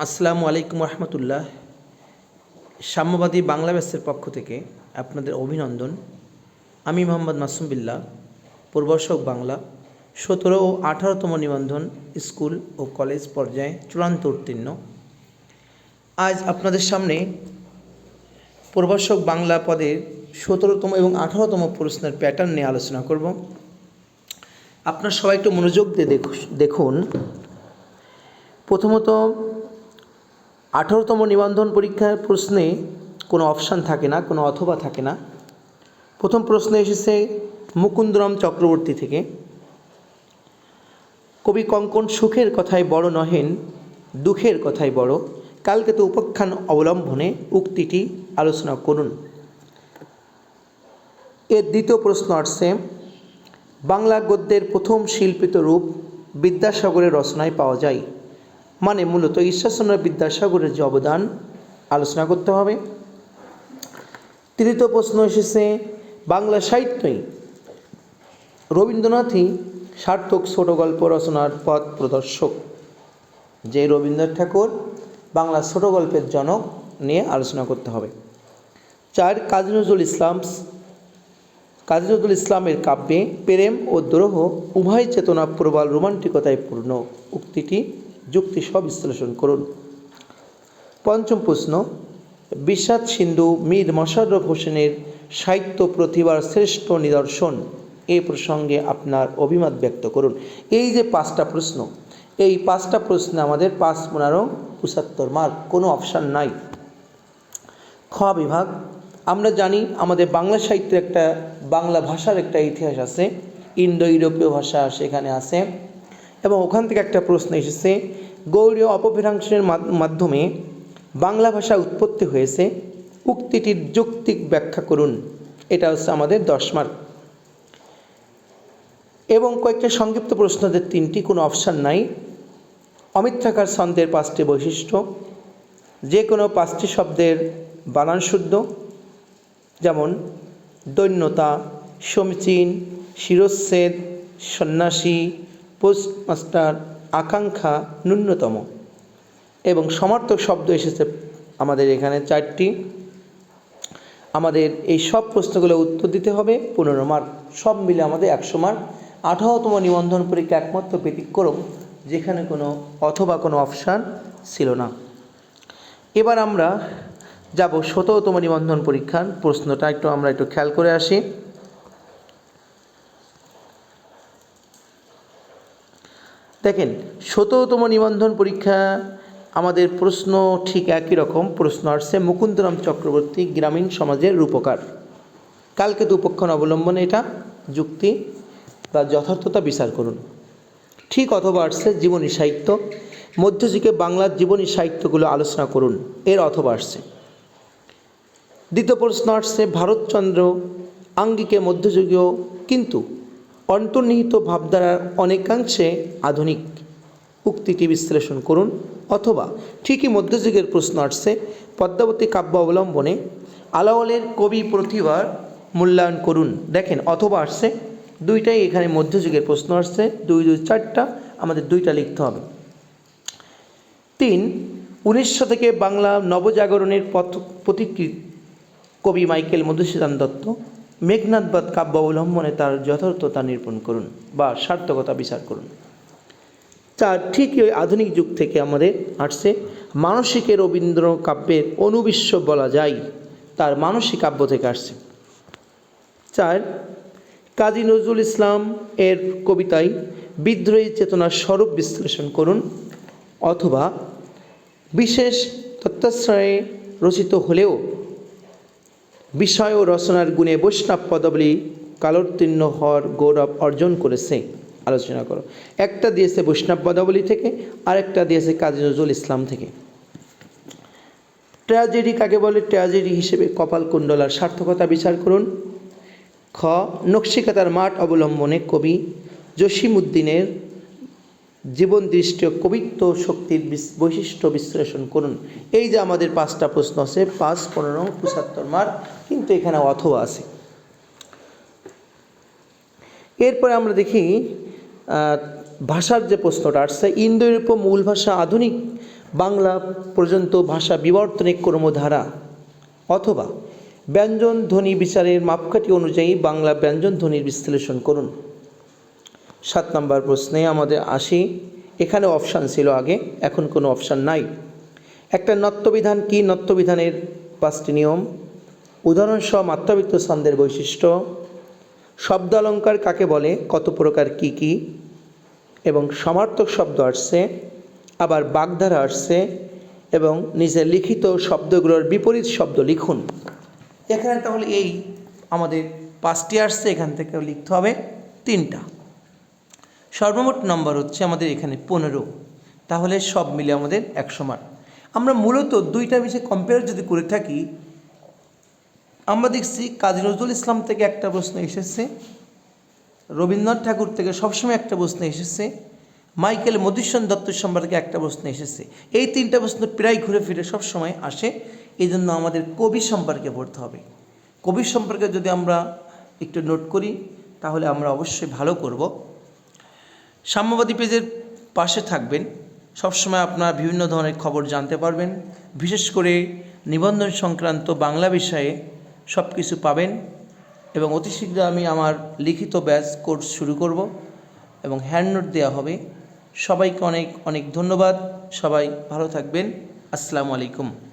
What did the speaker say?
আসসালামু আলাইকুম রহমতুল্লাহ। সাম্যবাদী বাংলা ব্যাসের পক্ষ থেকে আপনাদের অভিনন্দন। আমি মোহাম্মদ মাসুম বিল্লাহ প্রবর্ষক বাংলা, সতেরো ও আঠারোতম নিবন্ধন স্কুল ও কলেজ পর্যায়ে চূড়ান্ত উত্তীর্ণ। আজ আপনাদের সামনে প্রবর্ষক বাংলা পদের সতেরোতম এবং আঠারোতম প্রশ্নের প্যাটার্ন নিয়ে আলোচনা করব। আপনার সবাই একটু মনোযোগ দিয়ে দেখু- দেখুন। প্রথমত আঠারোতম নিবন্ধন পরীক্ষার প্রশ্নে কোনো অপশান থাকে না, কোনো অথবা থাকে না। প্রথম প্রশ্ন এসেছে মুকুন্দরাম চক্রবর্তী থেকে। কবি কঙ্কন সুখের কথাই বড় নহেন, দুঃখের কথাই বড়। কালকে তো উপাখ্যান অবলম্বনে উক্তিটি আলোচনা করুন। এর দ্বিতীয় প্রশ্ন আসছে, বাংলা গদ্যের প্রথম শিল্পিত রূপ বিদ্যাসাগরের রচনায় পাওয়া যায়। মানে মূলত ঈশ্বরচন্দ্র বিদ্যাসাগরের যে অবদান, আলোচনা করতে হবে। তৃতীয় প্রশ্ন এসেছে, বাংলা সাহিত্যই রবীন্দ্রনাথই সার্থক ছোট গল্প রচনার পথ প্রদর্শক। যে রবীন্দ্রনাথ ঠাকুর বাংলা ছোট গল্পের জনক নিয়ে আলোচনা করতে হবে। চার কাজী নজরুল ইসলাম কাজী নজরুল ইসলামের কাব্যে প্রেম ও দ্রোহ উভয় চেতনা প্রবল রোমান্টিকতায় পূর্ণ। উক্তিটি যুক্তি সব বিশ্লেষণ করুন। পঞ্চম প্রশ্ন, বিষাদ সিন্ধু মীর মশাররফ হোসেনের সাহিত্য প্রতিভার শ্রেষ্ঠ নিদর্শন এই প্রসঙ্গে আপনার অভিমত ব্যক্ত করুন। এই যে পাঁচটা প্রশ্ন, এই পাঁচটা প্রশ্নে আমাদের পাঁচ পনেরো পঁচাত্তর মার্ক কোনো অপশান নাই। খ বিভাগ, আমরা জানি আমাদের বাংলা সাহিত্যের একটা, বাংলা ভাষার একটা ইতিহাস আছে ইন্দো ইউরোপীয় ভাষা সেখানে আছে। এবং ওখান থেকে একটা প্রশ্ন এসেছে গৌড়ীয় অপভ্রাংশের মাধ- মাধ্যমে বাংলা ভাষা উৎপত্তি হয়েছে, উক্তিটির যৌক্তিক ব্যাখ্যা করুন। এটা হচ্ছে আমাদের দশ মার্ক। এবং কয়েকটা সংক্ষিপ্ত প্রশ্নদের তিনটি, কোনো অপশান নাই। অমিত্রাকার ছন্দের পাঁচটি বৈশিষ্ট্য যে কোনো পাঁচটি শব্দের বানান শুদ্ধ, যেমন, দৈন্যতা সমীচীন শিরচ্ছেদ সন্ন্যাসী পোস্টমাস্টার আকাঙ্ক্ষা ন্যূনতম। এবং সমার্থক শব্দ এসেছে আমাদের এখানে চারটি। আমাদের এই সব প্রশ্নগুলো উত্তর দিতে হবে। পনেরো মার্ক। সব মিলে আমাদের একশো মার্ক। আঠারোতম নিবন্ধন পরীক্ষা একমাত্র ব্যতিক্রম, যেখানে কোনো অথবা কোনো অপশান ছিল না। এবার আমরা যাব শততম নিবন্ধন পরীক্ষার প্রশ্নটা। একটু আমরা একটু খেয়াল করে আসি। দেখেন শততম নিবন্ধন পরীক্ষা, আমাদের প্রশ্ন ঠিক একই রকম, প্রশ্ন আসছে, মুকুন্দরাম চক্রবর্তী গ্রামীণ সমাজের রূপকার। কালকে দুপক্ষণ অবলম্বনে এটা, যুক্তি বা যথার্থতা বিচার করুন। ঠিক অথবা আসছে জীবনী সাহিত্য, মধ্যযুগে বাংলার জীবনী সাহিত্যগুলো আলোচনা করুন, এর অথবা আসছে। দ্বিতীয় প্রশ্ন আসছে, ভারতচন্দ্র আঙ্গিকে মধ্যযুগীয়, কিন্তু অন্তর্নিহিত ভাবধারার অনেকাংশে আধুনিক উক্তিটি বিশ্লেষণ করুন অথবা ঠিকই মধ্যযুগের প্রশ্ন আসছে পদ্মাবতী কাব্য অবলম্বনে আলাওয়ালের কবি প্রতিভার মূল্যায়ন করুন। দেখেন, অথবা আসছে, দুইটাই এখানে মধ্যযুগের প্রশ্ন আসছে, দুই দুই, চারটা, আমাদের দুইটা লিখতে হবে। তিন উনিশশো থেকে বাংলা নবজাগরণের পথ প্রতিকৃত কবি মাইকেল মধুসূদন দত্ত মেঘনাথবাদ কাব্য অবলম্বনে তার যথার্থতা নিরূপণ করুন বা সার্থকতা বিচার করুন। চার ঠিকই ওই আধুনিক যুগ থেকে আমাদের আসছে। মানসিকের রবীন্দ্র কাব্যের অনুবিশ্ব বলা যায়, তার মানসিক কাব্য থেকে আসছে। চার, কাজী নজরুল ইসলাম এর কবিতায় বিদ্রোহী চেতনার স্বরূপ বিশ্লেষণ করুন অথবা বিশেষ তত্ত্বাশ্রয়ে রচিত হলেও বিষয় ও রচনার গুণে বৈষ্ণব পদাবলী কালোত্তীর্ণ হওয়ার গৌরব অর্জন করেছে। আলোচনা করো। একটা দিয়েছে বৈষ্ণব পদাবলী থেকে, আরেকটা দিয়েছে কাজী নজরুল ইসলাম থেকে। ট্র্যাজেডি কাকে বলে? ট্র্যাজেডি হিসেবে কপালকুণ্ডলার সার্থকতা বিচার করুন। খ, নকশিকাতার মাঠ অবলম্বনে কবি জসিমুদ্দিনের জীবন দৃষ্টি কবিত্ব শক্তির বৈশিষ্ট্য বিশ্লেষণ করুন। এই যে আমাদের পাঁচটা প্রশ্ন আছে, পাঁচ, পনেরো, পঁচাত্তর মার্ক, কিন্তু এখানে অথবা আছে। এরপরে আমরা দেখি ভাষার যে প্রশ্নটা আসছে ইন্দো ইউরোপীয় মূল ভাষা আধুনিক, বাংলা পর্যন্ত ভাষা বিবর্তনিক ক্রমধারা, অথবা ব্যঞ্জন ধ্বনি বিচারের মাপকাঠি অনুযায়ী বাংলা ব্যঞ্জন ধ্বনির বিশ্লেষণ করুন। সাত নম্বর প্রশ্নে আমাদের আসি। এখানে অপশান ছিল আগে, এখন কোনো অপশান নাই। একটা নত্যবিধান কি? নত্যবিধানের পাঁচটি নিয়ম। উদাহরণসহ মাত্রাবৃত্ত ছন্দের বৈশিষ্ট্য। শব্দ অলঙ্কার কাকে বলে? কত প্রকার কি কি? এবং সমার্থক শব্দ আসছে, আবার বাগধারা আসছে, এবং নিজের লিখিত শব্দগুলোর বিপরীত শব্দ লিখুন। এখানে তাহলে এই আমাদের পাঁচটি আসছে, এখান থেকে লিখতে হবে তিনটা। সর্বমোট নম্বর হচ্ছে আমাদের এখানে পনেরো। তাহলে সব মিলে আমাদের একশো মার্ক আমরা মূলত দুইটা বিষয়ে কম্পেয়ার যদি করে থাকি, আমরা দেখছি কাজী নজরুল ইসলাম থেকে একটা প্রশ্ন এসেছে, রবীন্দ্রনাথ ঠাকুর থেকে সবসময় একটা প্রশ্ন এসেছে, মাইকেল মধুসূদন দত্ত সম্পর্কে একটা প্রশ্ন এসেছে। এই তিনটা প্রশ্ন প্রায় ঘুরে ফিরে সবসময় আসে। এই জন্য আমাদের কবি সম্পর্কে পড়তে হবে। কবি সম্পর্কে যদি আমরা একটু নোট করি, তাহলে আমরা অবশ্যই ভালো করব। সাম্যবাদী পেজের পাশে থাকবেন। সবসময় আপনারা বিভিন্ন ধরনের খবর জানতে পারবেন। বিশেষ করে নিবন্ধন সংক্রান্ত বাংলা বিষয়ে সব কিছু পাবেন। এবং অতি শীঘ্র আমি আমার লিখিত ব্যাচ কোর্স শুরু করব এবং হ্যান্ড নোট দেওয়া হবে। সবাইকে অনেক অনেক ধন্যবাদ। সবাই ভালো থাকবেন। আসসালামু আলাইকুম।